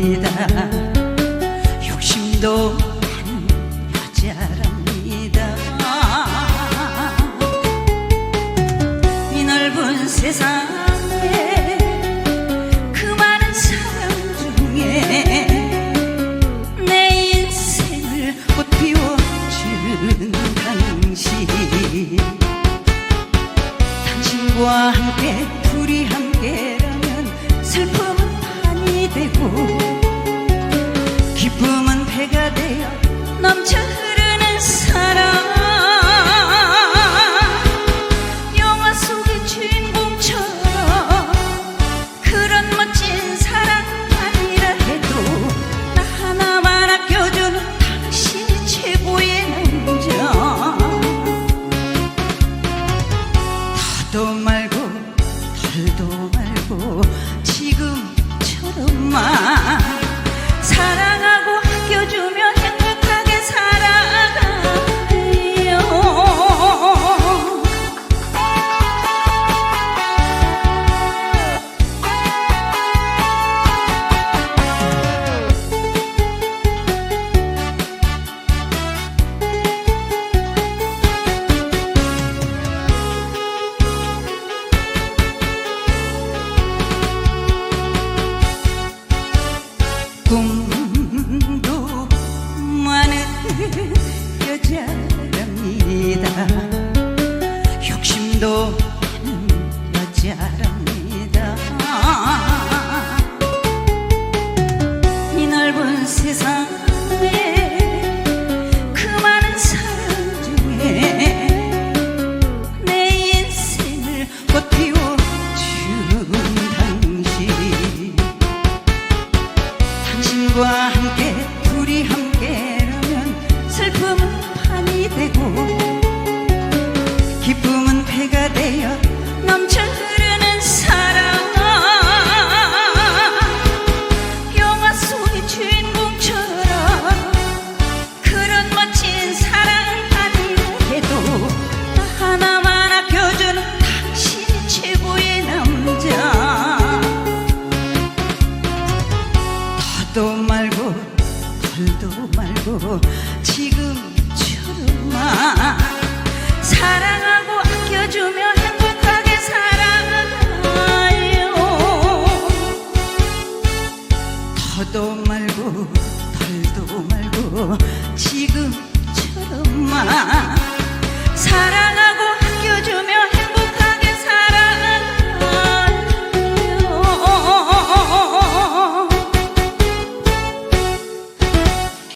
여자랍니다. 욕심도 여자랍니다. 이 넓은 세상에 그 당신과 함께 둘이 함께라면 슬픔은 아니 되고 기쁨은 배가 되어 넘쳐 흐 여자랍니다. 욕심도 많은 여자랍니다. 이 넓은 세상 밥도 말고 벌도 말고 지금처럼만 사랑하고 아껴주며 행복하게 살아가요. 더도 말고 덜도 말고 지금처럼만 사랑